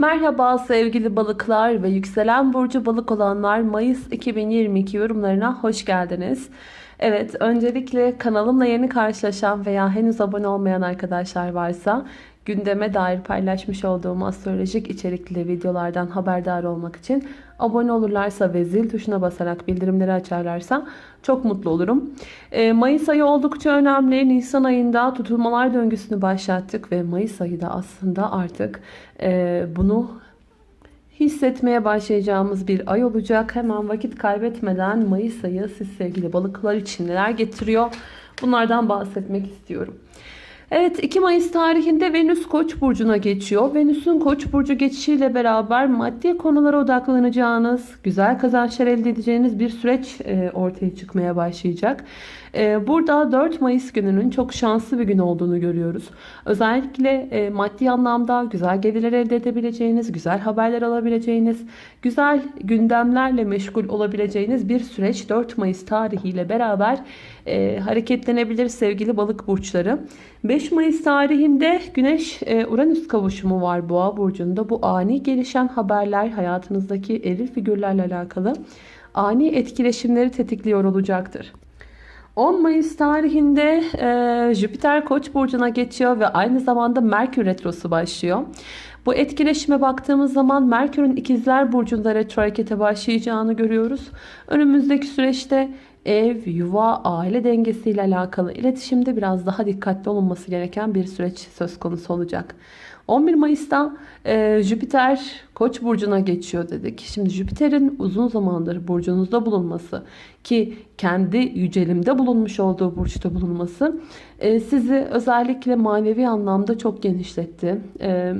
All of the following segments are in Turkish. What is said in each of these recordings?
Merhaba sevgili balıklar ve yükselen burcu balık olanlar Mayıs 2022 yorumlarına hoş geldiniz. Evet öncelikle kanalımla yeni karşılaşan veya henüz abone olmayan arkadaşlar varsa gündeme dair paylaşmış olduğum astrolojik içerikli videolardan haberdar olmak için abone olurlarsa ve zil tuşuna basarak bildirimleri açarlarsa çok mutlu olurum. Ee, Mayıs ayı oldukça önemli. Nisan ayında tutulmalar döngüsünü başlattık ve Mayıs ayı da aslında artık e, bunu hissetmeye başlayacağımız bir ay olacak. Hemen vakit kaybetmeden Mayıs ayı siz sevgili balıklar için neler getiriyor? Bunlardan bahsetmek istiyorum. Evet 2 Mayıs tarihinde Venüs Koç burcuna geçiyor. Venüs'ün Koç burcu geçişiyle beraber maddi konulara odaklanacağınız, güzel kazançlar elde edeceğiniz bir süreç e, ortaya çıkmaya başlayacak. E, burada 4 Mayıs gününün çok şanslı bir gün olduğunu görüyoruz. Özellikle e, maddi anlamda güzel gelirler elde edebileceğiniz, güzel haberler alabileceğiniz, güzel gündemlerle meşgul olabileceğiniz bir süreç 4 Mayıs tarihiyle beraber hareketlenebilir sevgili balık burçları. 5 Mayıs tarihinde Güneş-Uranüs kavuşumu var Boğa burcunda. Bu ani gelişen haberler hayatınızdaki eril figürlerle alakalı ani etkileşimleri tetikliyor olacaktır. 10 Mayıs tarihinde e, Jüpiter Koç burcuna geçiyor ve aynı zamanda Merkür retrosu başlıyor. Bu etkileşime baktığımız zaman Merkür'ün ikizler burcunda retro harekete başlayacağını görüyoruz. Önümüzdeki süreçte ev, yuva, aile dengesiyle alakalı iletişimde biraz daha dikkatli olunması gereken bir süreç söz konusu olacak. 11 Mayıs'ta e, Jüpiter Koç burcuna geçiyor dedik. Şimdi Jüpiter'in uzun zamandır burcunuzda bulunması ki kendi yücelimde bulunmuş olduğu burçta bulunması e, sizi özellikle manevi anlamda çok genişletti. E,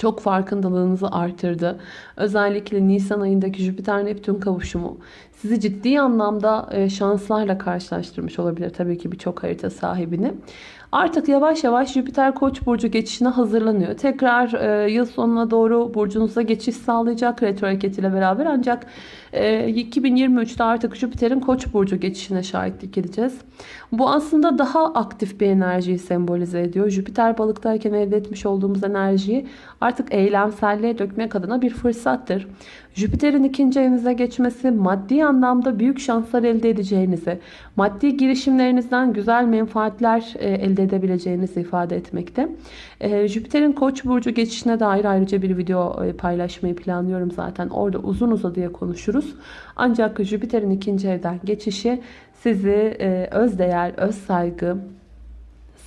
çok farkındalığınızı artırdı. Özellikle Nisan ayındaki Jüpiter-Neptün kavuşumu sizi ciddi anlamda e, şanslarla karşılaştırmış olabilir tabii ki birçok harita sahibini. Artık yavaş yavaş Jüpiter Koç burcu geçişine hazırlanıyor. Tekrar e, yıl sonuna doğru burcunuza geçiş sağlayacak retro hareketiyle beraber ancak e, 2023'te artık Jüpiter'in Koç burcu geçişine şahitlik edeceğiz. Bu aslında daha aktif bir enerjiyi sembolize ediyor. Jüpiter balıktayken elde etmiş olduğumuz enerjiyi artık eylemselliğe dökmek adına bir fırsattır. Jüpiter'in ikinci evinize geçmesi maddi anlamda büyük şanslar elde edeceğinizi, maddi girişimlerinizden güzel menfaatler e, elde edebileceğinizi ifade etmekte. E, Jüpiter'in Koç burcu geçişine dair ayrıca bir video e, paylaşmayı planlıyorum zaten. Orada uzun uzadıya konuşuruz. Ancak Jüpiter'in ikinci evden geçişi sizi öz değer, öz saygı,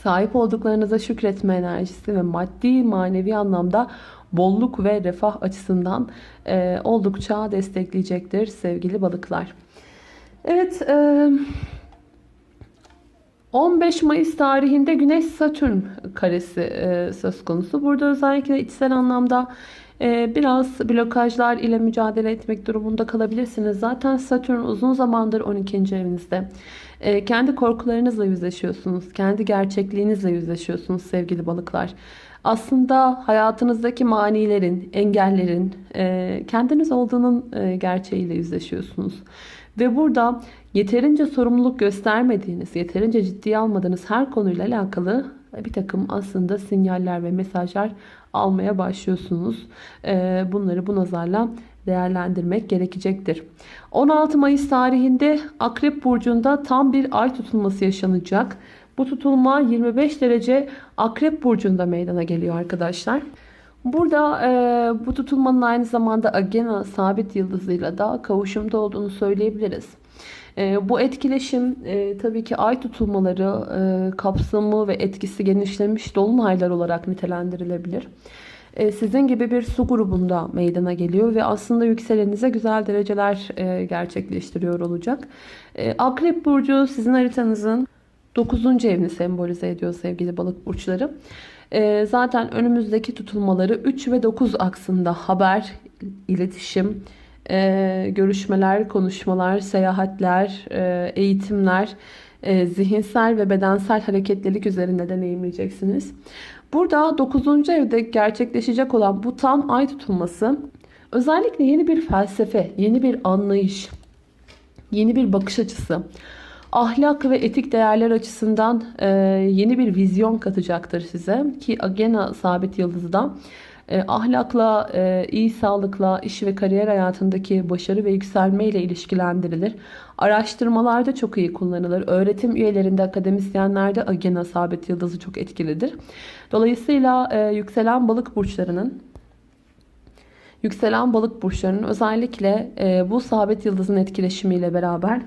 sahip olduklarınıza şükretme enerjisi ve maddi manevi anlamda bolluk ve refah açısından e, oldukça destekleyecektir sevgili balıklar. Evet e, 15 Mayıs tarihinde Güneş Satürn karesi e, söz konusu. Burada özellikle içsel anlamda biraz blokajlar ile mücadele etmek durumunda kalabilirsiniz. Zaten Satürn uzun zamandır 12. evinizde. E, kendi korkularınızla yüzleşiyorsunuz. Kendi gerçekliğinizle yüzleşiyorsunuz sevgili balıklar. Aslında hayatınızdaki manilerin, engellerin e, kendiniz olduğunun e, gerçeğiyle yüzleşiyorsunuz. Ve burada yeterince sorumluluk göstermediğiniz, yeterince ciddiye almadığınız her konuyla alakalı bir takım aslında sinyaller ve mesajlar almaya başlıyorsunuz. E, bunları bu nazarla değerlendirmek gerekecektir. 16 Mayıs tarihinde Akrep Burcu'nda tam bir ay tutulması yaşanacak. Bu tutulma 25 derece Akrep Burcu'nda meydana geliyor arkadaşlar. Burada e, bu tutulmanın aynı zamanda Agena sabit yıldızıyla da kavuşumda olduğunu söyleyebiliriz. E, bu etkileşim e, tabii ki ay tutulmaları e, kapsamı ve etkisi genişlemiş dolunaylar olarak nitelendirilebilir. E, sizin gibi bir su grubunda meydana geliyor ve aslında yükselenize güzel dereceler e, gerçekleştiriyor olacak. E, Akrep Burcu sizin haritanızın 9. evini sembolize ediyor sevgili balık burçları. Ee, zaten önümüzdeki tutulmaları 3 ve 9 aksında haber, iletişim, e, görüşmeler, konuşmalar, seyahatler, e, eğitimler, e, zihinsel ve bedensel hareketlilik üzerinde deneyimleyeceksiniz. Burada 9. evde gerçekleşecek olan bu tam ay tutulması özellikle yeni bir felsefe, yeni bir anlayış, yeni bir bakış açısı, ahlak ve etik değerler açısından e, yeni bir vizyon katacaktır size. Ki Agena sabit yıldızda e, ahlakla, e, iyi sağlıkla, iş ve kariyer hayatındaki başarı ve yükselme ile ilişkilendirilir. Araştırmalarda çok iyi kullanılır. Öğretim üyelerinde, akademisyenlerde Agena sabit yıldızı çok etkilidir. Dolayısıyla e, yükselen balık burçlarının Yükselen balık burçlarının özellikle e, bu sabit yıldızın etkileşimiyle beraber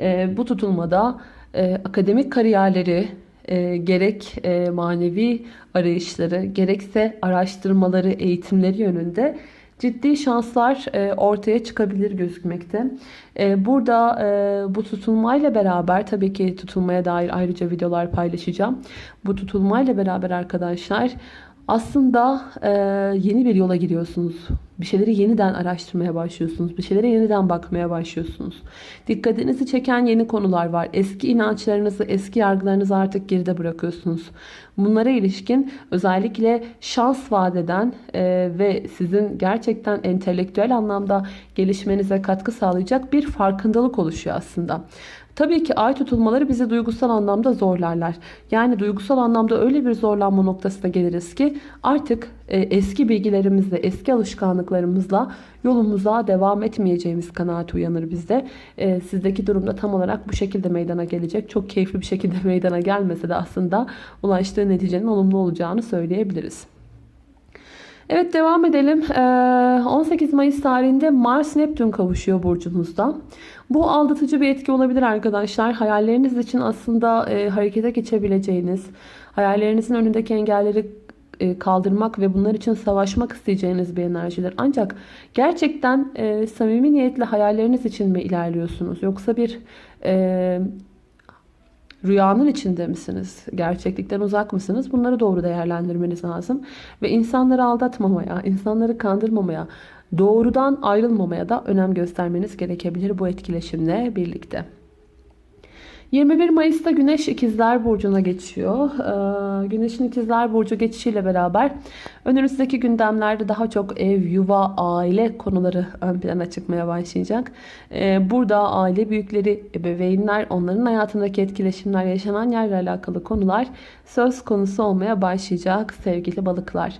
e, bu tutulmada e, akademik kariyerleri, e, gerek e, manevi arayışları, gerekse araştırmaları, eğitimleri yönünde ciddi şanslar e, ortaya çıkabilir gözükmekte. E, burada e, bu tutulmayla beraber tabii ki tutulmaya dair ayrıca videolar paylaşacağım. Bu tutulmayla beraber arkadaşlar aslında e, yeni bir yola giriyorsunuz. Bir şeyleri yeniden araştırmaya başlıyorsunuz. Bir şeylere yeniden bakmaya başlıyorsunuz. Dikkatinizi çeken yeni konular var. Eski inançlarınızı, eski yargılarınızı artık geride bırakıyorsunuz. Bunlara ilişkin özellikle şans vadeden e, ve sizin gerçekten entelektüel anlamda gelişmenize katkı sağlayacak bir farkındalık oluşuyor aslında. Tabii ki ay tutulmaları bizi duygusal anlamda zorlarlar. Yani duygusal anlamda öyle bir zorlanma noktasına geliriz ki artık e, eski bilgilerimizle, eski alışkanlıklarımızla yolumuza devam etmeyeceğimiz kanaati uyanır bizde. E, sizdeki durumda tam olarak bu şekilde meydana gelecek. Çok keyifli bir şekilde meydana gelmese de aslında ulaştığı neticenin olumlu olacağını söyleyebiliriz. Evet devam edelim. 18 Mayıs tarihinde Mars Neptün kavuşuyor burcunuzda. Bu aldatıcı bir etki olabilir arkadaşlar. Hayalleriniz için aslında e, harekete geçebileceğiniz, hayallerinizin önündeki engelleri e, kaldırmak ve bunlar için savaşmak isteyeceğiniz bir enerjidir. Ancak gerçekten e, samimi niyetle hayalleriniz için mi ilerliyorsunuz? Yoksa bir rüyanın içinde misiniz? Gerçeklikten uzak mısınız? Bunları doğru değerlendirmeniz lazım. Ve insanları aldatmamaya, insanları kandırmamaya, doğrudan ayrılmamaya da önem göstermeniz gerekebilir bu etkileşimle birlikte. 21 Mayıs'ta Güneş İkizler Burcu'na geçiyor. Ee, Güneş'in İkizler Burcu geçişiyle beraber önümüzdeki gündemlerde daha çok ev, yuva, aile konuları ön plana çıkmaya başlayacak. Ee, burada aile büyükleri, ebeveynler, onların hayatındaki etkileşimler, yaşanan yerle alakalı konular söz konusu olmaya başlayacak sevgili balıklar.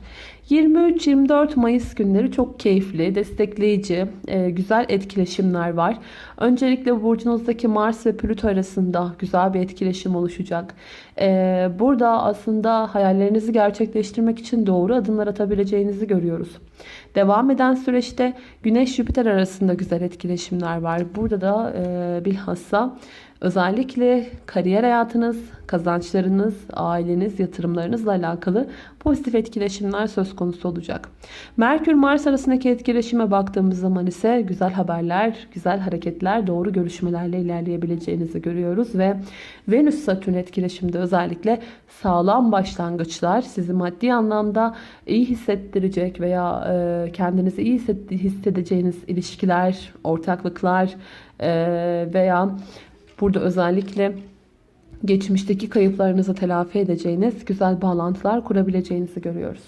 23-24 Mayıs günleri çok keyifli, destekleyici, e, güzel etkileşimler var. Öncelikle burcunuzdaki Mars ve Plüto arasında güzel bir etkileşim oluşacak. E, burada aslında hayallerinizi gerçekleştirmek için doğru adımlar atabileceğinizi görüyoruz. Devam eden süreçte Güneş-Jüpiter arasında güzel etkileşimler var. Burada da e, bilhassa Özellikle kariyer hayatınız, kazançlarınız, aileniz, yatırımlarınızla alakalı pozitif etkileşimler söz konusu olacak. Merkür-Mars arasındaki etkileşime baktığımız zaman ise güzel haberler, güzel hareketler, doğru görüşmelerle ilerleyebileceğinizi görüyoruz ve Venüs-Satürn etkileşimde özellikle sağlam başlangıçlar sizi maddi anlamda iyi hissettirecek veya e, kendinizi iyi hissedeceğiniz ilişkiler, ortaklıklar e, veya Burada özellikle geçmişteki kayıplarınızı telafi edeceğiniz güzel bağlantılar kurabileceğinizi görüyoruz.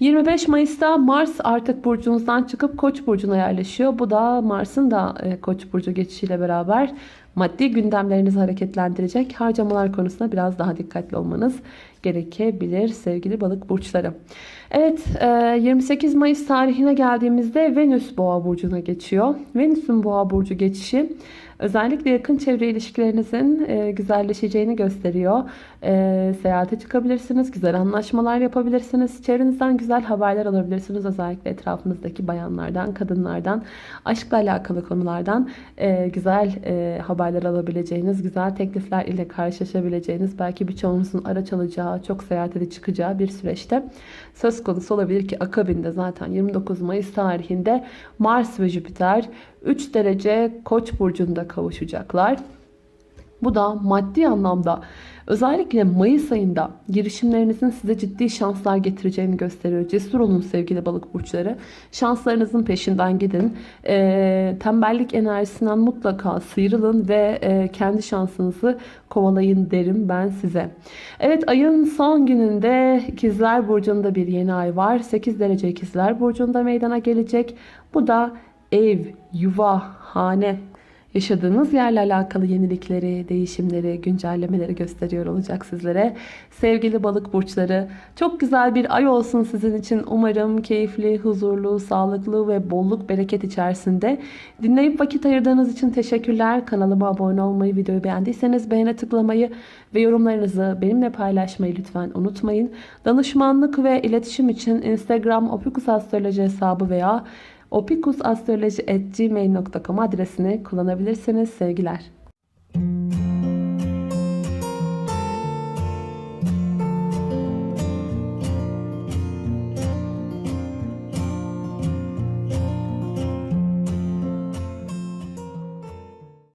25 Mayıs'ta Mars artık burcunuzdan çıkıp Koç burcuna yerleşiyor. Bu da Mars'ın da e, Koç burcu geçişiyle beraber maddi gündemlerinizi hareketlendirecek harcamalar konusunda biraz daha dikkatli olmanız gerekebilir sevgili balık burçları. Evet 28 e, Mayıs tarihine geldiğimizde Venüs boğa burcuna geçiyor. Venüs'ün boğa burcu geçişi Özellikle yakın çevre ilişkilerinizin güzelleşeceğini gösteriyor. E, seyahate çıkabilirsiniz, güzel anlaşmalar yapabilirsiniz. Çevrenizden güzel haberler alabilirsiniz. Özellikle etrafınızdaki bayanlardan, kadınlardan, aşkla alakalı konulardan e, güzel e, haberler alabileceğiniz, güzel teklifler ile karşılaşabileceğiniz, belki birçoğunuzun araç alacağı, çok seyahate çıkacağı bir süreçte söz konusu olabilir ki akabinde zaten 29 Mayıs tarihinde Mars ve Jüpiter 3 derece Koç burcunda kavuşacaklar. Bu da maddi anlamda özellikle Mayıs ayında girişimlerinizin size ciddi şanslar getireceğini gösteriyor. Cesur olun sevgili balık burçları. Şanslarınızın peşinden gidin. E, tembellik enerjisinden mutlaka sıyrılın ve e, kendi şansınızı kovalayın derim ben size. Evet ayın son gününde İkizler Burcu'nda bir yeni ay var. 8 derece İkizler Burcu'nda meydana gelecek. Bu da ev, yuva, hane yaşadığınız yerle alakalı yenilikleri, değişimleri, güncellemeleri gösteriyor olacak sizlere. Sevgili balık burçları, çok güzel bir ay olsun sizin için. Umarım keyifli, huzurlu, sağlıklı ve bolluk bereket içerisinde. Dinleyip vakit ayırdığınız için teşekkürler. Kanalıma abone olmayı, videoyu beğendiyseniz beğene tıklamayı ve yorumlarınızı benimle paylaşmayı lütfen unutmayın. Danışmanlık ve iletişim için Instagram Opikus hesabı veya opikusastroloji.gmail.com adresini kullanabilirsiniz. Sevgiler.